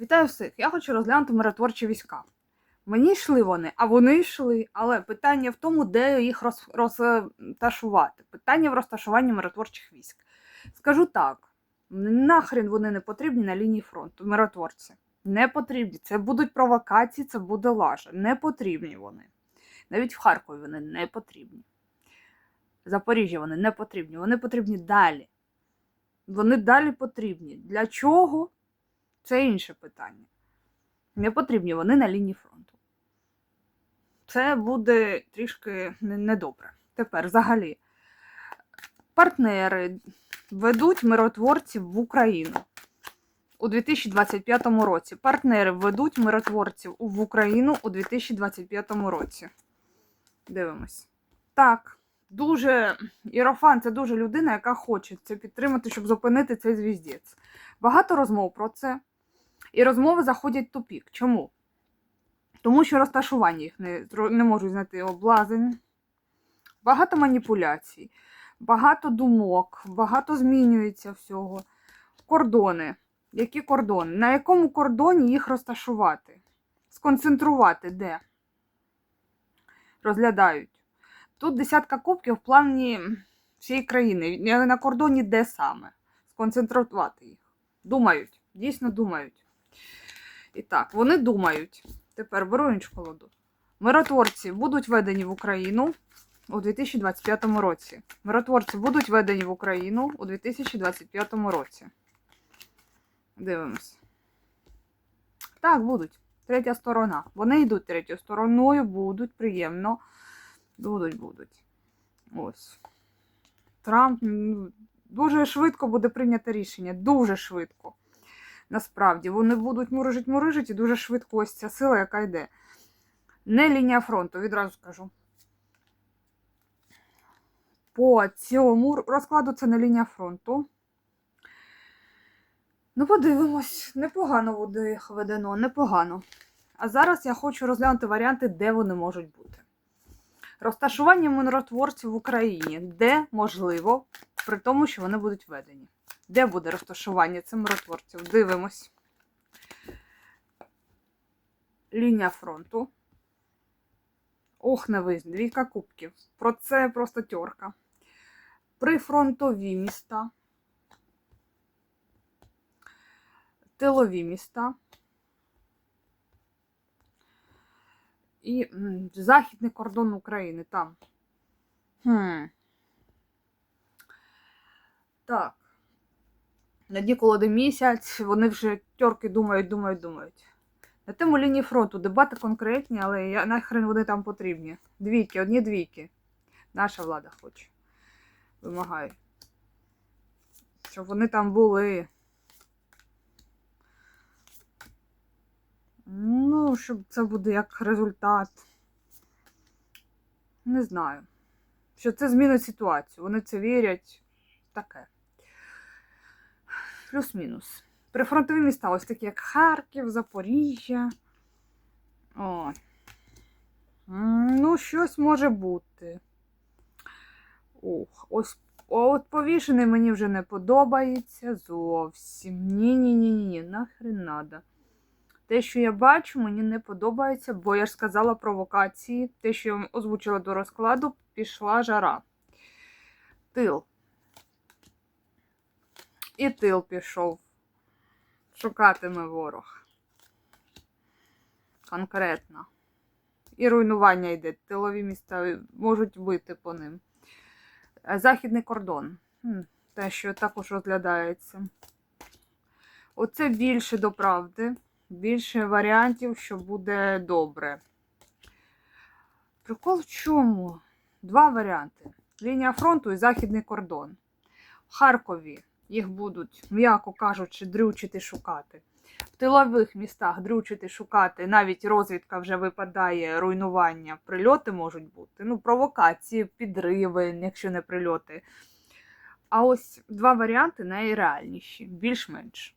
Вітаю всіх! Я хочу розглянути миротворчі війська. Мені йшли вони, а вони йшли. Але питання в тому, де їх роз, розташувати. Питання в розташуванні миротворчих військ. Скажу так: нахрен вони не потрібні на лінії фронту, миротворці. Не потрібні. Це будуть провокації, це буде лажа. Не потрібні вони. Навіть в Харкові вони не потрібні. Запоріжжя вони не потрібні. Вони потрібні далі. Вони далі потрібні. Для чого? Це інше питання. Не потрібні вони на лінії фронту. Це буде трішки недобре. Тепер, взагалі, партнери ведуть миротворців в Україну у 2025 році. Партнери ведуть миротворців в Україну у 2025 році. Дивимось. Так, дуже Ірофан це дуже людина, яка хоче це підтримати, щоб зупинити цей звіздець. Багато розмов про це. І розмови заходять в тупік. Чому? Тому що розташування їх не, не можуть знайти облазень, багато маніпуляцій, багато думок, багато змінюється всього. Кордони. Які кордони? На якому кордоні їх розташувати? Сконцентрувати де? Розглядають. Тут десятка кубків в плані всієї країни. На кордоні де саме? Сконцентрувати їх. Думають, дійсно думають. І так, вони думають. Тепер беру іншу колоду. Миротворці будуть введені в Україну у 2025 році. Миротворці будуть введені в Україну у 2025 році. Дивимось. Так, будуть. Третя сторона. Вони йдуть третьою стороною, будуть приємно. Будуть, будуть. Ось. Трамп ну, дуже швидко буде прийнято рішення. Дуже швидко. Насправді, вони будуть мурижить, мурижить, і дуже швидко ось ця сила, яка йде. Не лінія фронту, відразу скажу. По цьому розкладу це не лінія фронту. Ну, подивимось, непогано буде їх ведено, непогано. А зараз я хочу розглянути варіанти, де вони можуть бути. Розташування миротворців в Україні, де можливо, при тому, що вони будуть введені. Де буде розташування цих миротворців? Дивимось. Лінія фронту. Ох, не визн, двійка кубків. Про це просто тьорка. Прифронтові міста. Тилові міста. І західний кордон України там. Хм. Так. На дні колоди місяць, вони вже тьорки думають, думають, думають. На тему лінії фронту дебати конкретні, але я, нахрен вони там потрібні. Двійки, одні двійки. Наша влада хоче. Вимагає. Щоб вони там були. Ну, щоб це буде як результат. Не знаю. Що це змінить ситуацію. Вони це вірять. Таке. Плюс-мінус. Прифронтові міста, ось такі, як Харків, Запоріжжя. О. Ну, щось може бути. Ох, ось от повішений мені вже не подобається зовсім. Ні-ні-ні, нахрен надо. Те, що я бачу, мені не подобається, бо я ж сказала провокації. Те, що я озвучила до розкладу, пішла жара. Тил. І тил пішов. Шукатиме ворог. Конкретно. І руйнування йде. Тилові міста можуть бити по ним. Е, Західний кордон. Те, що також розглядається. Оце більше до правди. Більше варіантів, що буде добре. Прикол в чому? Два варіанти: лінія фронту і західний кордон. В Харкові їх будуть, м'яко кажучи, дрючити шукати. В тилових містах дрючити шукати, навіть розвідка вже випадає, руйнування, прильоти можуть бути. Ну, провокації, підриви, якщо не прильоти. А ось два варіанти найреальніші, більш-менш.